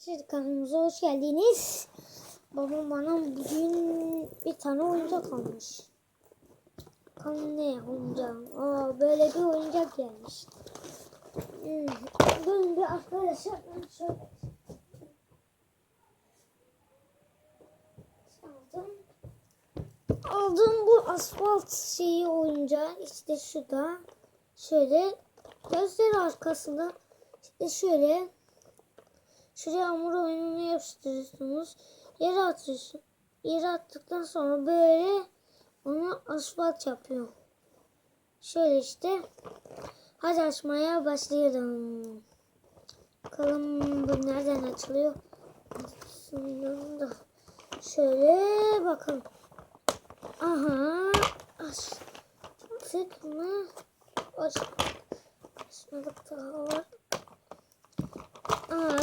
Siz kanalımıza hoş geldiniz. Babam bana bugün bir tane oyuncak almış. Bakalım ne oyuncak? Aa, böyle bir oyuncak gelmiş. Hmm. Durun bir arkadaşlar ben şöyle. Aldım. Aldım bu asfalt şeyi oyuncağı işte şurada. Şöyle gözleri arkasında işte şöyle Şuraya hamur oyununu yapıştırıyorsunuz. Yere atıyorsun. Yere attıktan sonra böyle onu asfalt yapıyor. Şöyle işte. Hadi açmaya başlayalım. Bakalım bu nereden açılıyor? Da. Şöyle bakalım. Aha. Açtık mı? Aç. Açmadık daha var.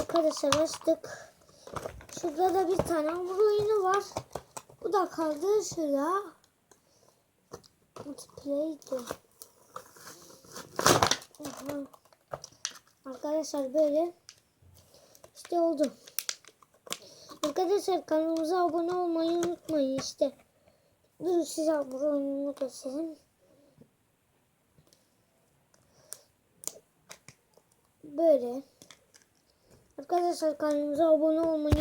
Arkadaşlar açtık. Şurada da bir tane hamur oyunu var. Bu da kaldı şurada. Multiplay'di. Arkadaşlar böyle işte oldu. Arkadaşlar kanalımıza abone olmayı unutmayın işte. Dur size hamur oyununu göstereyim. Böyle. Arkadaşlar kanalımıza abone olmayı